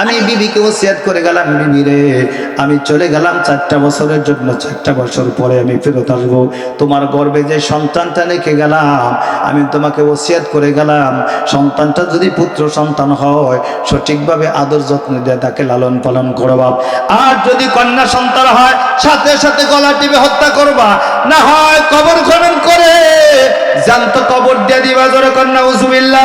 আমি বিবিকে ওসিয়াত করে গেলাম বিবি আমি চলে গেলাম চারটা বছরের জন্য। চারটা বছর পরে আমি ফেরত আসব। তোমার গর্বে যে সন্তানটা রেখে গেলাম, আমি তোমাকে ওসিয়াত করে গেলাম। সন্তানটা যদি পুত্র সন্তান হয়, সঠিকভাবে আদর যত্ন দিয়ে তাকে লালন পালন করবা। আর যদি কন্যা সন্তান হয়, সাথে সাথে গলা টিপে হত্যা করবা। না হয় কবর খনন করে, জানত কবর দিয়ে দিবা। জোরে কন্যা উজুবিল্লাহ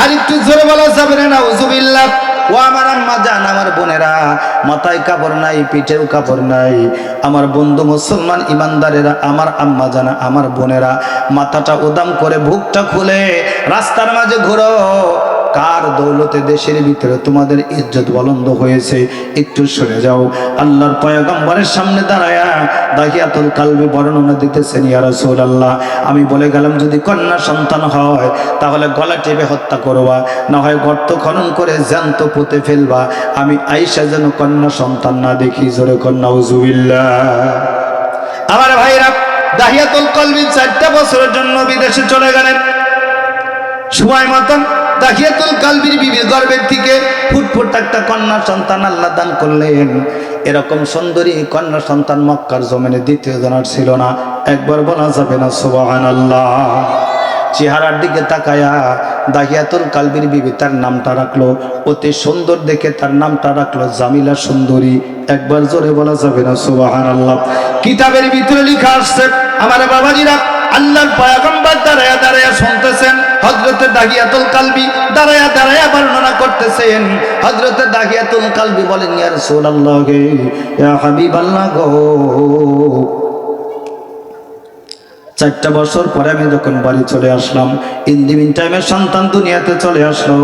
আর একটু জোরে বলা যাবে না উজুবিল্লাহ ও আমার আম্মা জান, আমার বোনেরা, মাথায় কাপড় নাই, পিঠেও কাপড় নাই। আমার বন্ধু মুসলমান ইমানদারেরা, আমার আম্মা জানা, আমার বোনেরা, মাথাটা উদাম করে বুকটা খুলে রাস্তার মাঝে ঘোরো। কার দৌলতে দেশের ভিতরে তোমাদের ইজ্জত বলন্দ হয়েছে? একটু সরে যাও। আল্লাহর পয়গম্বরের সামনে দাঁড়ায়া দাহিয়াতুল কালবি বর্ণনা দিতেছেন, ইয়া রাসূলুল্লাহ। আমি বলে গেলাম, যদি কন্যা সন্তান হয়, তাহলে গলা টেপে হত্যা করবা, না হয় গর্ত খনন করে জ্যান্ত পুঁতে ফেলবা। আমি আইসা যেন কন্যা সন্তান না দেখি, জোরে কন্যা উজুবিল্লাহ আমার ভাইরা, দাহিয়াতুল কলবি চারটা বছরের জন্য বিদেশে চলে গেলেন। সময় মতন দাহিয়াতুল কালবির বিবির গর্ভের থেকে ফুটফুট একটা কন্যা সন্তান আল্লাহ দান করলেন। এরকম সুন্দরী কন্যা সন্তান মক্কার জমিনে দ্বিতীয় জনার ছিল না। একবার বলা যাবে না সুবাহান আল্লাহ চেহারার দিকে তাকায়া দাহিয়াতুল কালবির বিবি তার নামটা রাখল। অতি সুন্দর দেখে তার নামটা রাখল জামিলা সুন্দরী। একবার জোরে বলা যাবে না সুবাহান আল্লাহ কিতাবের ভিতরে লেখা আসছে, আমার বাবাজিরা আল্লাহর পয়গম্বর দাঁড়ায়া দাঁড়ায়া শুনতেছেন। হজরতে দাগিয়াতুল কালবি দাঁড়ায়া দাঁড়ায়া বর্ণনা করতেছেন। হজরতে দাগিয়াতুল কালবি বলেন সোল রাসূলুল্লাহ গে ইয়া হাবিবাল্লাহ গো চারটা বছর পরে আমি যখন বাড়ি চলে আসলাম ইন ইন্দিমিন টাইমে সন্তান দুনিয়াতে চলে আসলো।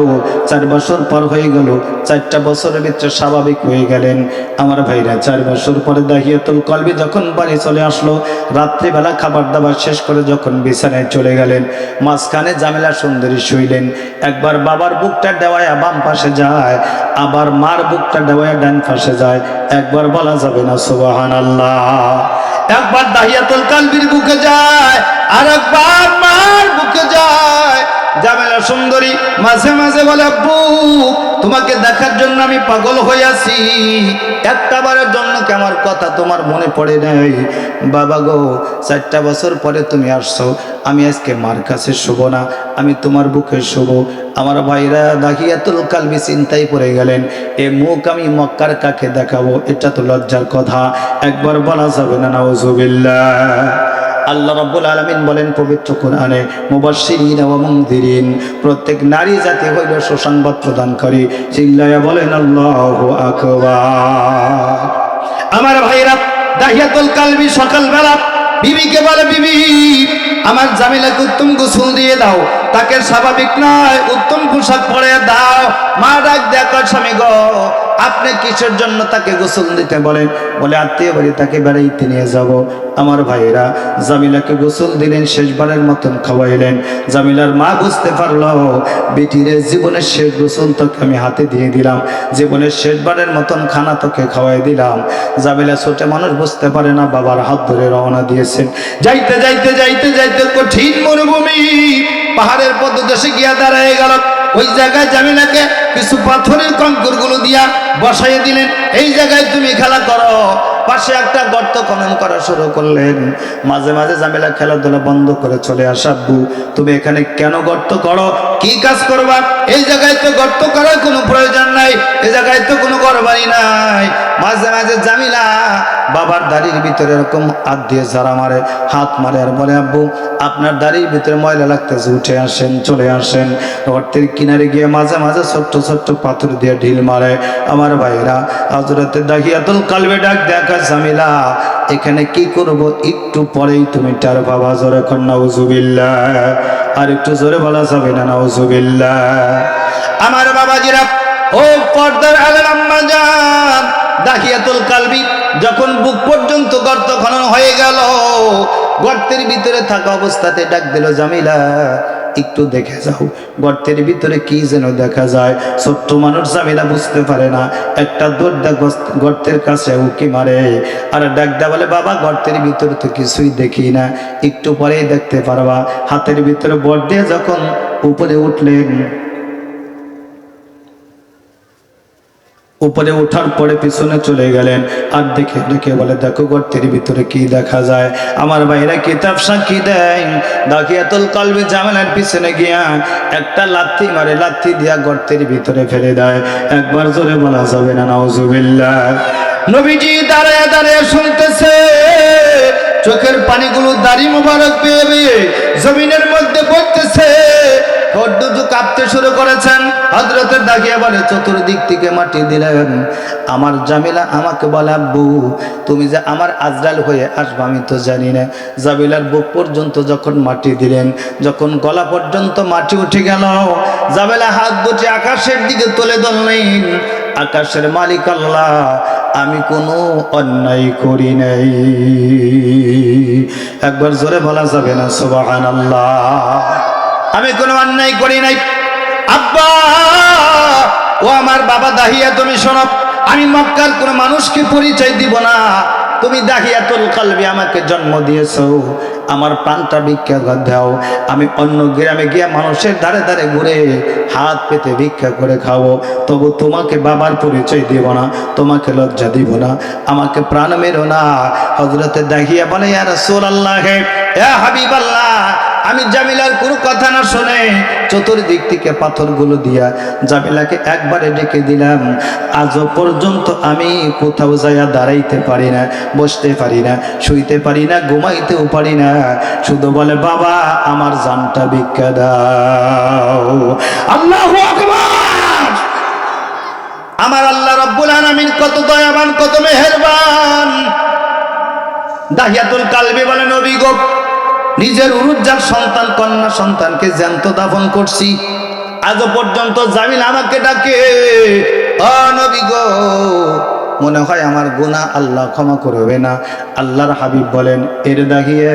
চার বছর পর হয়ে গেল, চারটা বছরের ভিতরে স্বাভাবিক হয়ে গেলেন। আমার ভাইরা, চার বছর পরে দাহিয়াতুল কলবি যখন বাড়ি চলে আসলো, রাত্রিবেলা খাবার দাবার শেষ করে যখন বিছানায় চলে গেলেন, মাঝখানে জামেলা সুন্দরী শুইলেন। একবার বাবার বুকটা দেওয়ায় বাম পাশে যায়, আবার মার বুকটা দেওয়ায় ডান পাশে যায়। একবার বলা যাবে না সুবাহান আল্লাহ একবার দাহিয়াতুল কালবির বুকে যায় আর একবার মার বুকে যায়। জামেলা সুন্দরী মাঝে মাঝে বলে, আব্বু, তোমাকে দেখার জন্য আমি পাগল হয়ে আছি। একটা বারের জন্য কি আমার কথা তোমার মনে পড়ে নাই? বাবা গো, চারটা বছর পরে তুমি আসছো। আমি আজকে মার কাছে শুভ না, আমি তোমার বুকে শুভ আমার ভাইরা দাহিয়াতুল কালবি চিন্তায় পড়ে গেলেন, এ মুখ আমি মক্কার কাকে দেখাবো? এটা তো লজ্জার কথা। একবার বলা যাবে না, নাউজুবিল্লাহ। আল্লাহ রাব্বুল আলামিন বলেন, পবিত্র কোরআনে মুবাশশিরিন ওয়া মুনযিরিন প্রত্যেক নারী জাতি হইল সুসংবাদ প্রদানকারী। চিল্লায়া বলেন, আল্লাহু আকবার। আমার ভাইরা, দাহিয়াতুল কালবি সকালবেলা বিবিকে বলে, বিবি, আমার জামিলাকে উত্তম গোসল দিয়ে দাও। তাকে স্বাভাবিক নয়, উত্তম পোশাক পরে দাও। মা ডাক দেখো স্বামী আপনি কিসের জন্য তাকে গোসল দিতে বলেন? বলে, আত্মীয় বাড়ি তাকে বেড়াইতে নিয়ে যাব। আমার ভাইয়েরা জামিলাকে গোসল দিলেন, শেষবারের মতন খাওয়াইলেন। জামিলার মা বুঝতে পারল, বেটিরে, জীবনের শেষ গোসল তোকে আমি হাতে দিয়ে দিলাম। জীবনের শেষবারের মতন খানা তোকে খাওয়াই দিলাম। জামিলা ছোটে মানুষ বুঝতে পারে না, বাবার হাত ধরে রওনা দিয়েছেন। যাইতে যাইতে যাইতে যাইতে কঠিন মরুভূমি। পাহাড়ের পদদেশে গিয়া দাঁড়ায় গেল। ওই জায়গায় জামিলাকে কিছু পাথরের কঙ্করগুলো দিয়া বসাইয়ে দিলেন। এই জায়গায় তুমি খেলা করো। পাশে একটা গর্ত খনন করা শুরু করলেন। মাঝে মাঝে জামিলা খেলাধুলা বন্ধ করে চলে আসাব্বু তুমি এখানে কেন গর্ত করো? কি কাজ করবা? এই জায়গায় তো গর্ত করার কোনো প্রয়োজন নাই। এই জায়গায় তো কোনো ঘরবাড়ি নাই। মাঝে মাঝে জামিলা বাবার দাড়ির ভিতরে এরকম হাত দিয়ে ঝাড়া মারে, হাত মারে আর বলে, আব্বু, আপনার দাড়ির ভিতরে ময়লা লাগতেছে, উঠে আসেন, চলে আসেন। গর্তের কিনারে গিয়ে মাঝে মাঝে ছোট্ট ছোট্ট পাথর দিয়ে ঢিল মারে। আমার ভাইরা হজরতের দাহিয়াতুল কালবে ডাক দেখা জামিলা এখানে কি করব? একটু পরেই তুমি তার বাবা জোরে কন্যা উজুবিল্লা আর একটু জোরে বলা যাবে না, নাউজুবিল্লাহ। আমার বাবাজিরা, ও পর্দার যান দাহিয়াতুল কালবি যখন বুক পর্যন্ত গর্ত খনন হয়ে গেল, গর্তের ভিতরে থাকা অবস্থাতে ডাক দিল, জামিলা, একটু দেখে যাও, গর্তের ভিতরে কি যেন দেখা যায়। ছোট্ট মানুষ জামিলা বুঝতে পারে না, একটা দৌড়দা গর্তের কাছে উকি মারে, আর ডাকদা বলে, বাবা, গর্তের ভিতরে তো কিছুই দেখি না, একটু পরেই দেখতে পারবা। হাতের ভিতরে বট দিয়ে যখন উপরে উঠলেন উপরে ওঠার পরে পিছনে চলে গেলেন আর দেখে দেখে বলে, দেখো গর্তের ভিতরে কি দেখা যায়? আমার ভাইরা কিতাব সাক্ষী দেয়? দাকিয়াতুল কলবি জামেলার পিছনে গিয়া একটা লাথি মারে, লাথি দিয়া গর্তের ভিতরে ফেলে দেয়। একবার জোরে বলা যাবে না, নাউজুবিল্লাহ। নবীজি দাঁড়ায় দাঁড়ায় শুনতেছে, চোখের পানিগুলো দাড়ি মোবারক পেয়ে জমিনের মধ্যে দাগিয়া বলে, চতুর্দিক থেকে মাটি দিলেন। আমার জামিলা আমাকে বলে, আব্বু, তুমি যে আমার আজরাল হয়ে আসবে, আমি তো জানি না। জাবিলার বুক পর্যন্ত যখন মাটি দিলেন, যখন গলা পর্যন্ত মাটি উঠে গেল জাবেলা হাত দুটি আকাশের দিকে তুলে ধরলেন। আকাশের মালিক আল্লাহ, আমি কোনো অন্যায় করি নাই। একবার জোরে বলা যাবে না সুবাহান আমি কোনো অন্যায় করি নাই। ও আমার বাবা দাহিয়া, তুমি শোনো, আমি মক্কার কোনো মানুষকে পরিচয় দিব না। তুমি দাহিয়াতুল কালবি আমাকে জন্ম দিয়েছ। আমার প্রাণটা ভিক্ষা দাও। আমি অন্য গ্রামে গিয়ে মানুষের ধারে ধারে ঘুরে হাত পেতে ভিক্ষা করে খাব। তবু তোমাকে বাবার পরিচয় দিব না, তোমাকে লজ্জা দিব না, আমাকে প্রাণ মেরো না। হজরতে দাহিয়া বলে ইয়ার সোল আল্লাহ হাবিব আল্লাহ আমি জামিলার কোনো কথা না শুনে চতুর্দিক থেকে পাথরগুলো দিয়া জামিলাকে একবারে ডেকে দিলাম। আজও পর্যন্ত আমি কোথাও যাইয়া দাঁড়াইতে পারি না, বসতে পারি না, শুইতে পারি না, ঘুমাইতেও পারি না। শুধু বলে, বাবা, আমার জানটা দাও। আল্লাহ আমার আল্লাহ রব্বুল আলামিন কত দয়াবান, কত মেহেরবান। দাহিয়াতুল কালবি বলে, নবী গো নিজের উরুজ্জার সন্তান, কন্যা সন্তানকে জ্যান্ত দাফন করছি। আজও পর্যন্ত জামিল আমাকে ডাকে মনে হয় আমার গুনাহ আল্লাহ ক্ষমা করবে না। আল্লাহর হাবিব বলেন, এর দাগিয়ে,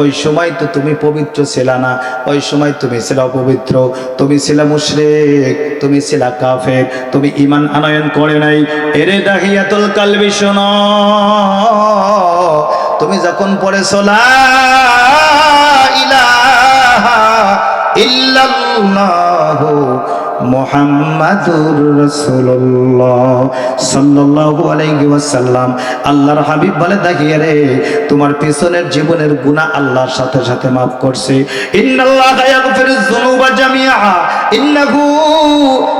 ওই সময় তো তুমি পবিত্র ছিল না, ওই সময় তুমি ছিল অপবিত্র, তুমি ছিল মুশরিক, তুমি ছিল কাফের, তুমি ইমান আনয়ন করে নাই। এরে দাহিয়াতুল কালবি শোনো, তুমি যখন পড়েছো, লা ইল্লাল্লাহু মুহাম্মাদুর রাসূলুল্লাহ সাল্লাল্লাহু আলাইহি ওয়াসাল্লাম। আল্লাহর হাবিব বলে দেখিয়ে রে, তোমার পিছনের জীবনের গুনাহ আল্লাহর সাথে সাথে maaf করছে। ইন্নাল্লাহা ইয়াগফিরুয যুনুবা জামিআ ইন্নাহু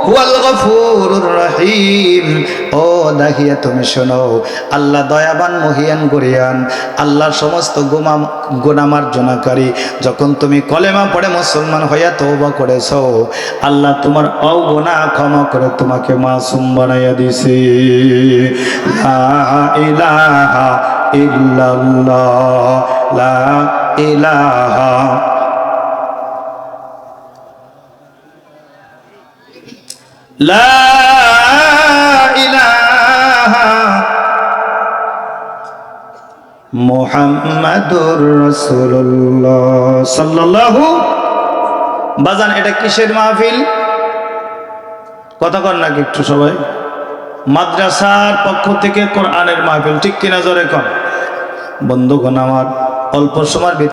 হুয়াল গফুরুর রহিম। ও দাহিয়া, তুমি শোনো, আল্লাহ দয়াবান, মহিয়ান, গরিয়ান, আল্লাহর সমস্ত গুমা গুনাহ মার্জনাকারী। যখন তুমি কলেমা পড়ে মুসলমান হইয়া তওবা করেছ, আল্লাহ তোমার অগুনা ক্ষমা করে তোমাকে মাসুম বানাইয়া দিছে। লা লা মুহাম্মাদুর রাসূলুল্লাহ। সাল্লাল্লাহু বাজান, এটা কিসের মাহফিল? কথা কর নাকি একটু সবাই? মাদ্রাসার পক্ষ থেকে কোরআনের মাহফিল, ঠিক কিনা জোরে কর বন্ধুগণ আমার, অল্প সময়ের